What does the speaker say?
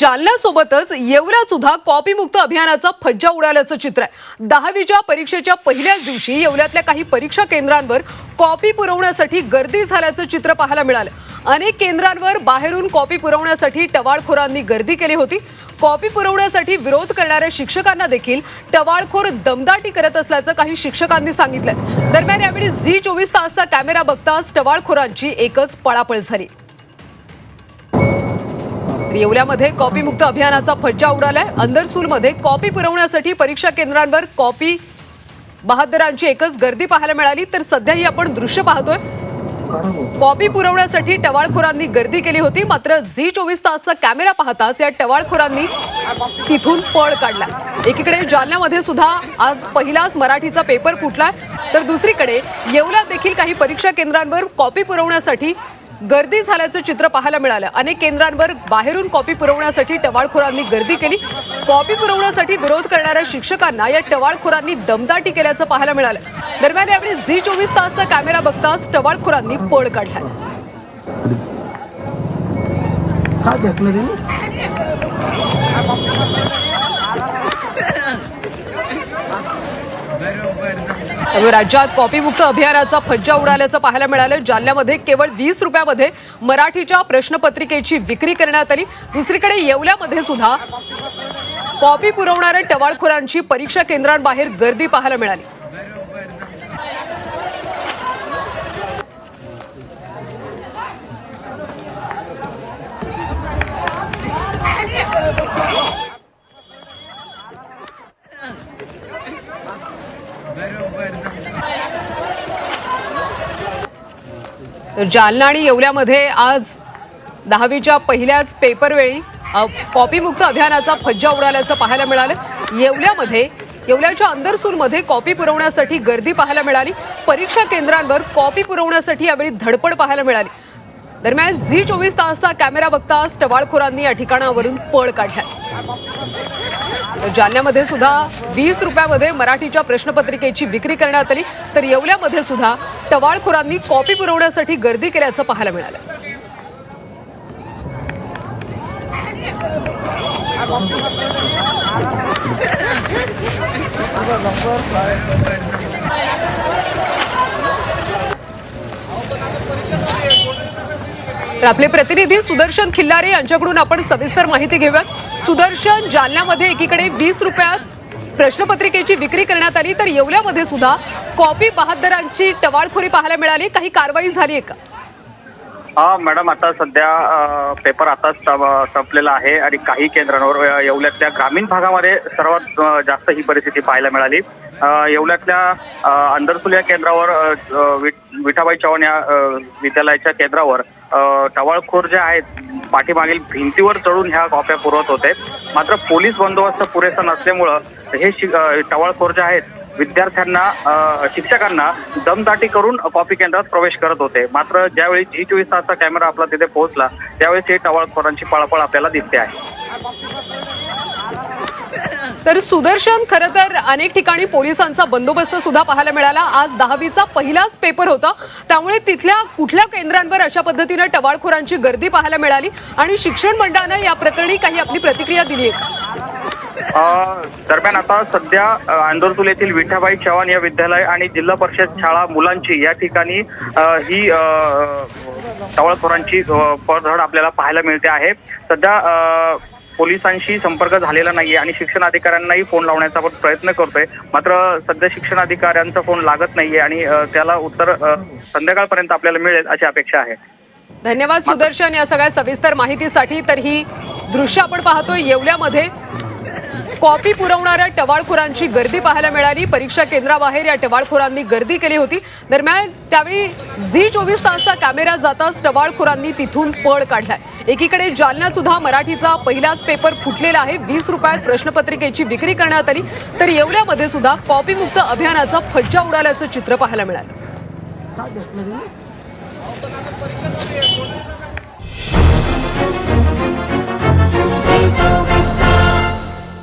जालन्यासोबतच येवल्यात सुद्धा कॉपीमुक्त अभियानाचा फज्जा उडाल्याचं चित्र आहे. दहावीच्या परीक्षेच्या पहिल्याच दिवशी येवल्यातल्या काही परीक्षा केंद्रांवर कॉपी पुरवण्यासाठी गर्दी झाल्याचं चित्र पाहायला मिळालं. अनेक केंद्रांवर बाहेरून कॉपी पुरवण्यासाठी टवाळखोरांनी गर्दी केली होती. कॉपी पुरवण्यासाठी विरोध करणाऱ्या शिक्षकांना देखील टवाळखोर दमदाटी करत असल्याचं काही शिक्षकांनी सांगितलं दरम्यान यावेळी झी चोवीस तासचा कॅमेरा बघताच टवाळखोरांची एकच पळापळ झाली. येवल्यामध्ये कॉपीमुक्त अभियानाचा फज्जा उडालाय. अंदरसूलमध्ये कॉपी पुरवण्यासाठी परीक्षा केंद्रांवर कॉपी बहादरांची एकच गर्दी पाहायला मिळाली. तर सध्याही आपण दृश्य पाहतोय. कॉपी पुरवण्यासाठी टवाळखोरांनी गर्दी केली होती. मात्र झी चोवीस तासचा कॅमेरा पाहताच या टवाळखोरांनी तिथून पळ काढला एकीकडे जालन्यामध्ये सुद्धा आज पहिलाच मराठीचा पेपर फुटलाय. तर दुसरीकडे येवल्यात देखील काही परीक्षा केंद्रांवर कॉपी पुरवण्यासाठी गर्दी झाल्याचं चित्र पाहायला मिळालं. अनेक केंद्रांवर बाहेरून कॉपी पुरवण्यासाठी टवाळखोरांनी गर्दी केली. कॉपी पुरवण्यासाठी विरोध करणाऱ्या शिक्षकांना या टवाळखोरांनी दमदाटी केल्याचं पाहायला मिळालं. दरम्यान यावेळी झी चोवीस तासचा कॅमेरा बघताच टवाळखोरांनी पळ काढला. त्यामुळे राज्यात कॉपीमुक्त अभियानाचा फज्जा उडाल्याचं पाहायला मिळालं. जालन्यामध्ये केवळ वीस रुपयामध्ये मराठीच्या प्रश्नपत्रिकेची विक्री करण्यात आली. दुसरीकडे येवल्यामध्ये सुद्धा कॉपी पुरवणाऱ्या टवाळखोरांची परीक्षा केंद्रांबाहेर गर्दी पाहायला मिळाली. तर जालना आणि येवल्यामध्ये आज दहावीच्या पहिल्याच पेपरवेळी कॉपीमुक्त अभियानाचा फज्जा उडाल्याचं पाहायला मिळालं. येवल्यामध्ये येवल्याच्या अंदरसूरमध्ये कॉपी पुरवण्यासाठी गर्दी पाहायला मिळाली. परीक्षा केंद्रांवर कॉपी पुरवण्यासाठी यावेळी धडपड पाहायला मिळाली. दरम्यान झी चोवीस तासचा कॅमेरा बघताच टवाळखोरांनी या ठिकाणावरून पळ काढला. जालन्यामध्ये सुद्धा वीस रुपयामध्ये मराठीच्या प्रश्नपत्रिकेची विक्री करण्यात आली. तर येवल्यामध्ये सुद्धा टवाळखोरांनी कॉपी पुरवण्यासाठी गर्दी केल्याचं पाहायला मिळालं. तर आपले प्रतिनिधी सुदर्शन खिल्लारे यांच्याकडून आपण सविस्तर माहिती घेऊयात. सुदर्शन जालन्यामध्ये एकीकडे वीस रुपयात प्रश्नपत्रिकेची विक्री करण्यात आली तर येवल्यामध्ये सुद्धा कॉपी बहादरांची टवाळखोरी पाहायला मिळाली. काही कारवाई झाली आहे का? हा मॅडम आता सध्या पेपर आताच संपलेला आहे आणि काही केंद्रांवर येवल्यातल्या ग्रामीण भागामध्ये सर्वात जास्त ही परिस्थिती पाहायला मिळाली. येवल्यातल्या अंधरसुल या केंद्रावर विठ- विठाबाई चव्हाण या विद्यालयाच्या केंद्रावर टवाळखोर जे आहेत पाठीमागील भिंतीवर चढून ह्या कॉप्या पुरवत होते. मात्र पोलीस बंदोबस्त पुरेसा नसल्यामुळं हे शि- टवाळखोर जे आहेत विद्यार्थ्यांना शिक्षकांना दमदाटी करून कॉपी केंद्रात प्रवेश करत होते. मात्र ज्यावेळी जी चोवीस तासचा कॅमेरा आपला तिथे पोहोचला त्यावेळेस हे टवाळखोरांची पळापळ आपल्याला दिसते आहे. तर सुदर्शन खरं तर अनेक ठिकाणी पोलिसांचा बंदोबस्त सुद्धा पाहायला मिळाला. आज दहावीचा पहिलाच पेपर होता. त्यामुळे तिथल्या कुठल्या केंद्रांवर अशा पद्धतीनं टवाळखोरांची गर्दी पाहायला मिळाली आणि शिक्षण मंडळानं या प्रकरणी काही आपली प्रतिक्रिया दिली आहे का? दरम्यान आता सध्या आंदोलतुल येथील विठाबाई चव्हाण या विद्यालय आणि जिल्हा परिषद शाळा मुलांची या ठिकाणी ही टवाळखोरांची पळझड आपल्याला पाहायला मिळते आहे. सध्या पोलिसांशी संपर्क झालेला नाहीये आणि शिक्षण अधिकाऱ्यांनाही फोन लावण्याचा आपण प्रयत्न करतोय. मात्र सध्या शिक्षण अधिकाऱ्यांचा फोन लागत नाहीये आणि त्याला उत्तर संध्याकाळपर्यंत आपल्याला मिळेल अशी अपेक्षा आहे. धन्यवाद सुदर्शन या सगळ्या सविस्तर माहितीसाठी. तर ही दृश्य आपण पाहतोय येवल्यामध्ये. कॉपी पुरवणाऱ्या टवाळखोरांची गर्दी पाहायला मिळाली. परीक्षा केंद्राबाहेर या टवाळखोरांनी गर्दी केली होती. दरम्यान त्यावेळी झी चोवीस तासचा कॅमेरा जाताच टवाळखोरांनी तिथून पळ काढलाय. एकीकडे जालन्यात सुद्धा मराठीचा पहिलाच पेपर फुटलेला आहे. वीस रुपयात प्रश्नपत्रिकेची विक्री करण्यात आली. तर येवल्यामध्ये सुद्धा कॉपीमुक्त अभियानाचा फज्जा उडाल्याचं चित्र पाहायला मिळालं.